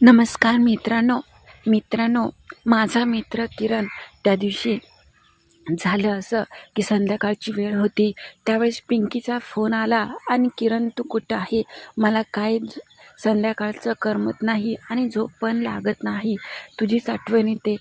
नमस्कार मित्रांनो मित्रांनो माझा मित्र किरण त्या दिवशी झालं असं की संध्याकाळची वेळ होती. त्यावेळेस पिंकीचा फोन आला आणि किरण तू कुठं आहे? मला काय संध्याकाळचं करमत नाही आणि झोप पण लागत नाही. तुझीच आठवण येते.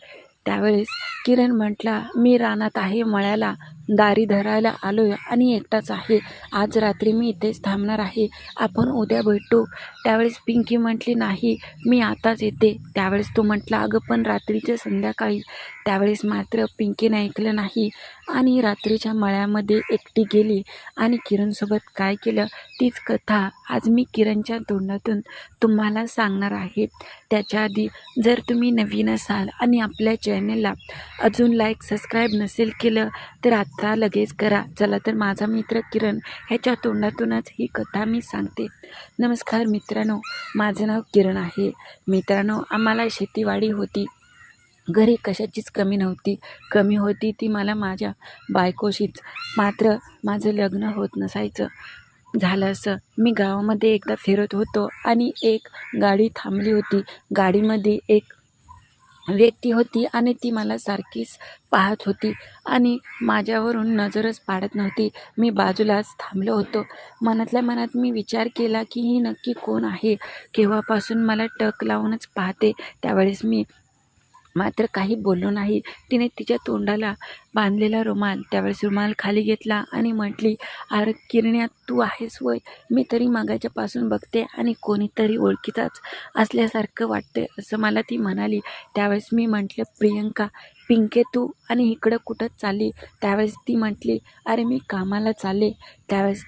त्यावेळेस किरण म्हटला मी रानात आहे मळ्याला. दारी धरायला आलो आहे आणि एकटाच आहे. आज रात्री मी इथेच थांबणार आहे. आपण उद्या भेटू. त्यावेळेस पिंकी म्हटली नाही मी आताच येते. त्यावेळेस तो म्हटला अगं पण रात्रीच्या संध्याकाळी. त्यावेळेस मात्र पिंकीने ऐकलं नाही. आणि रात्रीच्या मळ्यामध्ये एकटी गेली. आणि किरणसोबत काय केलं? तीच कथा आज मी किरणच्या तोंडातून तुम्हाला सांगणार आहे. त्याच्या आधी जर तुम्ही नवीन असाल आणि आपल्या चॅनेलला अजून लाईक सबस्क्राईब नसेल केलं तर कथा लगेच करा. चला तर माझा मित्र किरण ह्याच्या तोंडातूनच ही कथा मी सांगते. नमस्कार मित्रांनो माझं नाव किरण आहे. मित्रांनो आम्हाला शेतीवाडी होती. घरी कशाचीच कमी नव्हती. कमी होती ती मला माझ्या बायकोशीच. मात्र माझं लग्न होत नसायचं. झालं असं. मी गावामध्ये एकदा फिरत होतो आणि एक गाडी थांबली होती. गाडीमध्ये एक व्यक्ती होती आणि ती मला सारखीच पाहत होती. आणि माझ्यावरून नजरच पाडत नव्हती. मी बाजूलाच थांबलो होतो. मनातल्या मनात मी विचार केला की ही नक्की कोण आहे? केव्हापासून मला टक लावूनच पाहते? त्यावेळेस मी मात्र काही बोललो नाही. तिने तिच्या तोंडाला बांधलेला रुमाल त्यावेळेस रुमाल खाली घेतला आणि म्हटली अरे किरण्या तू आहेस वय मी तरी मागाच्यापासून बघते आणि कोणीतरी ओळखीचाच असल्यासारखं वाटते असं मला ती म्हणाली. त्यावेळेस मी म्हटलं प्रियंका पिंके तू आणि इकडं कुठं चालली? त्यावेळेस ती म्हटली अरे मी कामाला चालले. त्यावेळेस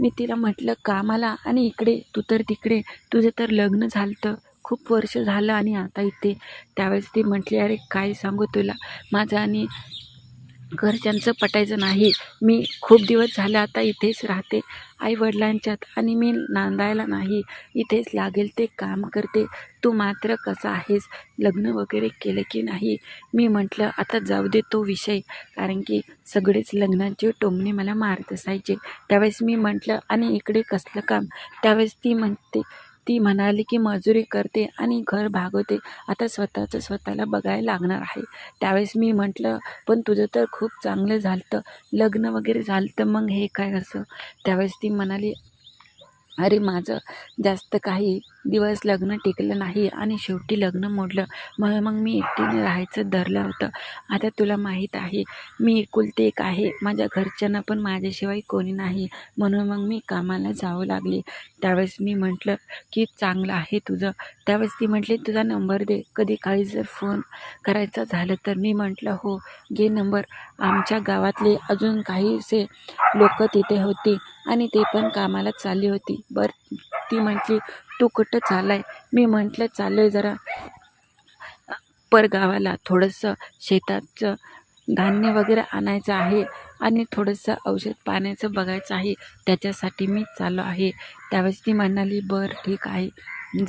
मी तिला म्हटलं कामाला आणि इकडे तू तर तिकडे. तुझं तर लग्न झालं खूप वर्ष झालं आणि आता इथे त्यावेळेस ती म्हटली अरे काय सांगू तुला? माझं आणि घरच्यांचं पटायचं नाही. मी खूप दिवस झाले आता इथेच राहते आईवडिलांच्यात आणि मी नांदायला नाही. इथेच लागेल ते काम करते. तू मात्र कसा आहेस? लग्न वगैरे केलं की नाही? मी म्हटलं आता जाऊ दे तो विषय. कारण की सगळेच लग्नाचे टोमणे मला मारत असायचे. त्यावेळेस मी म्हटलं आणि इकडे कसलं काम? त्यावेळेस ती म्हणते ती म्हणाली की मजुरी करते आणि घर भागवते. आता स्वतःचं स्वतःला बघायला लागणार आहे. त्यावेळेस मी म्हटलं पण तुझं तर खूप चांगलं झालं लग्न वगैरे झालं तर मग हे काय असं? त्यावेळेस ती म्हणाली अरे माझं जास्त काही दिवस लग्न टिकलं नाही आणि शेवटी लग्न मोडलं. मग मग मी एकटीने राहायचं धरलं होतं. आता तुला माहीत आहे मी एकुलते एक आहे. माझ्या घरच्यांना पण माझ्याशिवाय कोणी नाही. म्हणून मग मी कामाला जावं लागले. त्यावेळेस मी म्हटलं की चांगलं आहे तुझं. त्यावेळेस ती म्हटली तुझा नंबर दे. कधी काळी जर फोन करायचा झालं तर. मी म्हटलं हो घे नंबर. आमच्या गावातले अजून काहीसे लोक तिथे होती आणि ते पण कामाला चालली होती. बरं ती म्हटली तू कुठं चालाय मी म्हटलं चाललोय जरा परगावाला. थोडंसं शेताचं धान्य वगैरे आणायचं आहे आणि थोडंसं औषध पाण्याचं बघायचं आहे. त्याच्यासाठी मी चालू आहे. त्यावेळेस ती म्हणाली बरं ठीक आहे.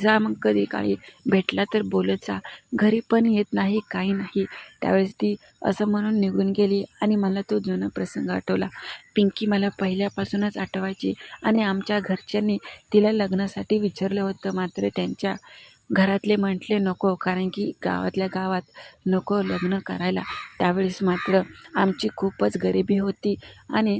जा मग कधी काळी. भेटला तर बोलत जा. घरी पण येत नाही काही नाही. त्यावेळेस ती असं म्हणून निघून गेली आणि मला तो जुना प्रसंग आठवला. पिंकी मला पहिल्यापासूनच आठवायची आणि आमच्या घरच्यांनी तिला लग्नासाठी विचारलं होतं. मात्र त्यांच्या घरातले म्हटले नको कारण की गावातल्या गावात नको लग्न करायला. त्यावेळेस मात्र आमची खूपच गरिबी होती आणि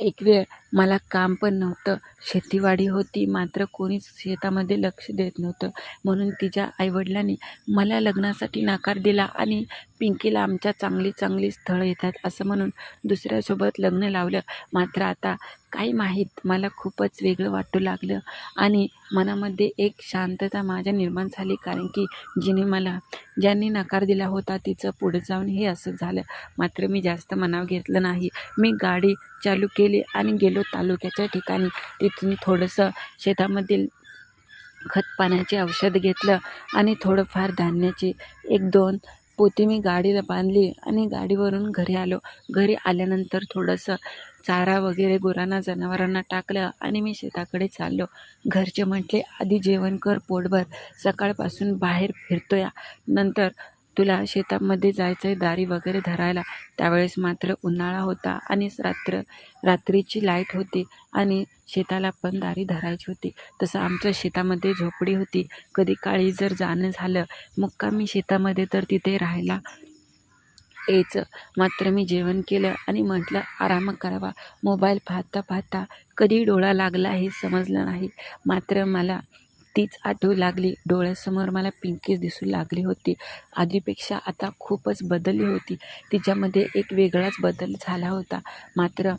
एक वेळ मला काम पण नव्हतं. शेतीवाडी होती मात्र कोणीच शेतामध्ये लक्ष देत नव्हतं. म्हणून तिच्या आईवडिलांनी मला लग्नासाठी नकार दिला आणि पिंकीला आमच्या चांगली चांगली स्थळं येतात असं म्हणून दुसऱ्यासोबत लग्न लावलं. मात्र आता काही माहीत मला खूपच वेगळं वाटू लागलं आणि मनामध्ये एक शांतता माझ्या निर्माण झाली. कारण की जिने मला ज्यांनी नकार दिला होता तिचं पुढे जाऊन हे असं झालं. मात्र मी जास्त मनाव घेतलं नाही. मी गाडी चालू केली आणि गेलो तालुक्याच्या ठिकाणी. तिथून थोडंसं शेतामधील खत पाण्याचे औषध घेतलं आणि थोडंफार धान्याची एक दोन पोती मी गाडीला बांधली आणि गाडीवरून घरी आलो. घरी आल्यानंतर थोडंसं चारा वगैरे गुरांना जनावरांना टाकलं आणि मी शेताकडे चाललो. घरचे म्हटले आधी जेवण कर पोटभर. सकाळपासून बाहेर फिरतोया. नंतर तुला शेतामध्ये जायचं आहे दारी वगैरे धरायला. त्यावेळेस मात्र उन्हाळा होता आणि रात्र रात्रीची लाइट होती आणि शेताला पण दारी धरायची होती. तसं आमच्या शेतामध्ये झोपडी होती. कधी काळी जर जाणं झालं मुक्कामी शेतामध्ये तर तिथे राहायला यायचं? मात्र मी जेवण केलं आणि म्हटलं आराम करावा. मोबाईल पाहता पाहता कधी डोळा लागला हे समजलं नाही. मात्र मला तीच आठवू लागली. डोळ्यासमोर मला पिंकीच दिसू लागली होती. आधीपेक्षा आता खूपच बदलली होती. तिच्यामध्ये एक वेगळाच बदल झाला होता. मात्र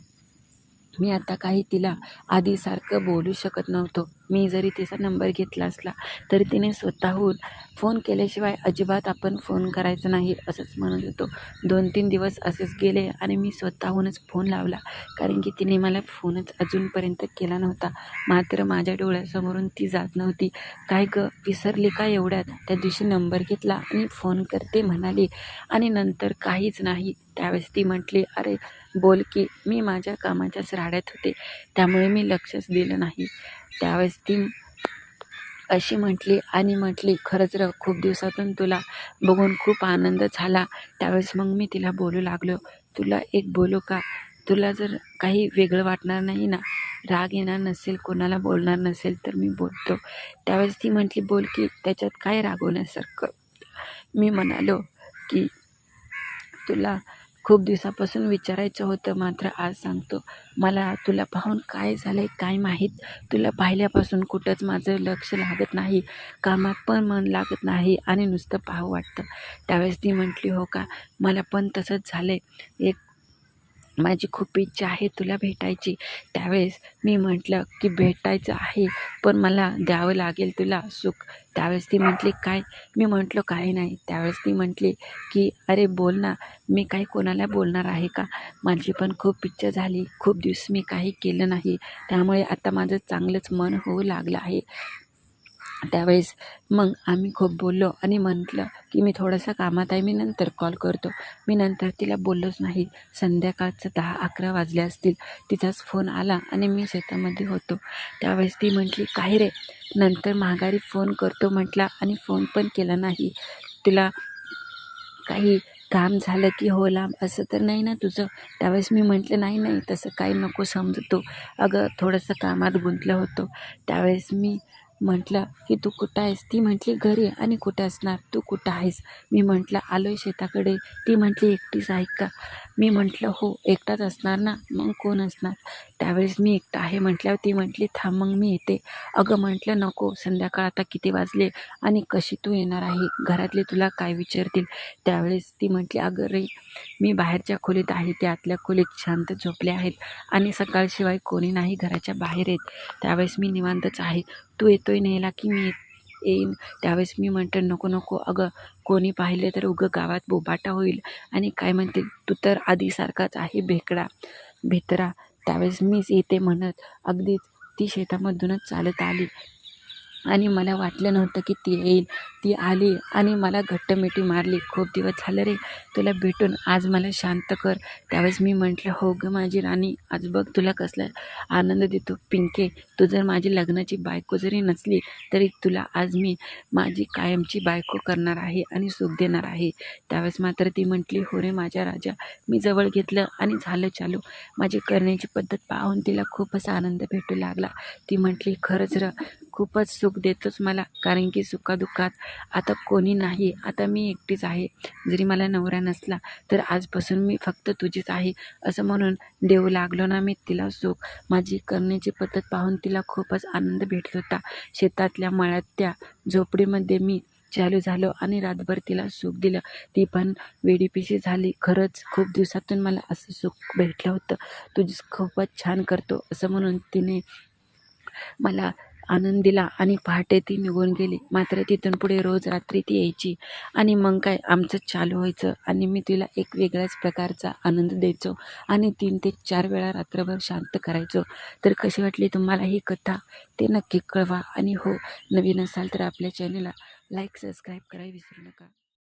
मी आता काही तिला आधीसारखं बोलू शकत नव्हतो. मी जरी तिचा नंबर घेतला असला तरी तिने स्वतःहून फोन केल्याशिवाय अजिबात आपण फोन करायचा नाही असंच म्हणत होतो. दोन तीन दिवस असेच गेले आणि मी स्वतःहूनच फोन लावला कारण की तिने मला फोनच अजूनपर्यंत केला नव्हता. मात्र माझ्या डोळ्यासमोरून ती जात नव्हती. काय ग विसरली का एवढ्यात? त्या दिवशी नंबर घेतला आणि फोन करते म्हणाली. आणि नंतर काहीच नाही. त्यावेळेस ती म्हटली अरे बोल की मी माझ्या कामाच्याच राड्यात होते. त्यामुळे मी लक्षच दिलं नाही. त्यावेळेस ती अशी म्हटली आणि म्हटली खरंच र खूप दिवसातून तुला बघून खूप आनंद झाला. त्यावेळेस मग मी तिला बोलू लागलो. तुला एक बोलू का? तुला जर काही वेगळं वाटणार नाही ना राग येणार नसेल कोणाला बोलणार नसेल तर मी बोलतो. त्यावेळेस ती म्हटली बोल की त्याच्यात काय रागवण्यासारखं मी म्हणालो की तुला खूप दिवसापासून विचारायचं होतं मात्र आज सांगतो. मला तुला पाहून काय झालं आहे काय माहीत? तुला पाहिल्यापासून कुठंच माझं लक्ष लागत नाही कामात पण मन लागत नाही आणि नुसतं पाहू वाटतं. त्यावेळेस ती म्हटली हो का? मला पण तसंच झालं आहे एक माझी खूप इच्छा आहे तुला भेटायची. त्यावेळेस मी म्हटलं की भेटायचं आहे पण मला द्यावं लागेल तुला सुख. त्यावेळेस ती म्हटली काय? मी म्हटलं काही नाही. त्यावेळेस ती म्हटली की अरे बोल ना मी काही कोणाला बोलणार आहे का? माझी पण खूप इच्छा झाली. खूप दिवस मी काही केलं नाही. त्यामुळे आता माझं चांगलंच मन होऊ लागलं आहे. त्यावेळेस मग आम्ही खूप बोललो आणि म्हटलं की मी थोडंसं कामात आहे मी नंतर कॉल करतो. मी नंतर तिला बोललोच नाही. संध्याकाळचं दहा अकरा वाजले असतील. तिचाच फोन आला आणि मी शेतामध्ये होतो. त्यावेळेस ती म्हटली काय रे? नंतर माघारी फोन करतो म्हटला आणि फोन पण केला नाही. तुला काही काम झालं की हो लांब? असं तर नाही ना तुझं? त्यावेळेस मी म्हटलं नाही नाही तसं काही नको समजतो अगं थोडंसं कामात गुंतलं होतो. त्यावेळेस मी म्हटलं की तू कुठं आहेस? ती म्हटली घरी आणि कुठं असणार? तू कुठं आहेस? मी म्हटलं आलो आहे शेताकडे. ती म्हटली एकटीच आहे का? मी म्हटलं हो एकटाच असणार ना मग कोण असणार? त्यावेळेस मी एकटा आहे म्हटल्यावर ती म्हटली थांब मग मी येते. अगं म्हटलं नको संध्याकाळ आता किती वाजले आणि कशी तू येणार आहे? घरातले तुला काय विचारतील? त्यावेळेस ती म्हटली अगं रे मी बाहेरच्या खोलीत आहे त्या आतल्या खोलीत शांत झोपले आहेत आणि सकाळशिवाय कोणी नाही घराच्या बाहेर येत. त्यावेळेस मी निवांतच आहे. तू येतोय नेला की मी येईन. त्यावेळेस मी म्हणतं नको नको. अगं कोणी पाहिलं तर उगं गावात बोबाटा होईल. आणि काय म्हणते तू तर आधीसारखाच आहे भेकडा भेतरा. त्यावेळेस मीच येते म्हणत अगदीच ती शेतामधूनच चालत आली. आणि मला वाटलं नव्हतं की ती येईल. ती आली आणि मला घट्ट मिठी मारली. खूप दिवस झालं रे तुला भेटून. आज मला शांत कर. त्यावेळेस मी म्हटलं हो गं माझी राणी. आज बघ तुला कसला आनंद देतो. पिंके तू जर माझी लग्नाची बायको जरी नसली तरी तुला आज मी माझी कायमची बायको करणार आहे आणि सुख देणार आहे. त्यावेळेस मात्र ती म्हटली हो रे माझ्या राजा मी जवळ घेतलं आणि झालं चालू. माझी करण्याची पद्धत पाहून तिला खूपच आनंद भेटू लागला. ती म्हटली खरंच र खूपच सुख देतोच मला कारण की सुखादुःखात आता कोणी नाही. आता मी एकटीच आहे. जरी मला नवरा नसला तर आजपासून मी फक्त तुझीच आहे असं म्हणून देऊ लागलो ना मी तिला सुख. माझी करण्याची पद्धत पाहून तिला खूपच आनंद भेटत होता. शेतातल्या मळ्यात त्या झोपडीमध्ये मी चालू झालो आणि रातभर तिला सुख दिलं. ती पण वेडीपिशी झाली. खरंच खूप दिवसातून मला असं सुख भेटलं होतं. तुझी खूपच छान करतो असं म्हणून तिने मला आनंदीला दिला आणि पहाटे ती निघून गेली. मात्र तिथून पुढे रोज रात्री ती यायची. आणि मग काय? आमचं चालू व्हायचं आणि मी तिला एक वेगळ्याच प्रकारचा आनंद द्यायचो आणि तीन ते चार वेळा रात्रभर शांत करायचो. तर कशी वाटली तुम्हाला ही कथा? ते नक्की कळवा. आणि हो नवीन असाल तर आपल्या चॅनलला लाईक सबस्क्राईब करायला विसरू नका.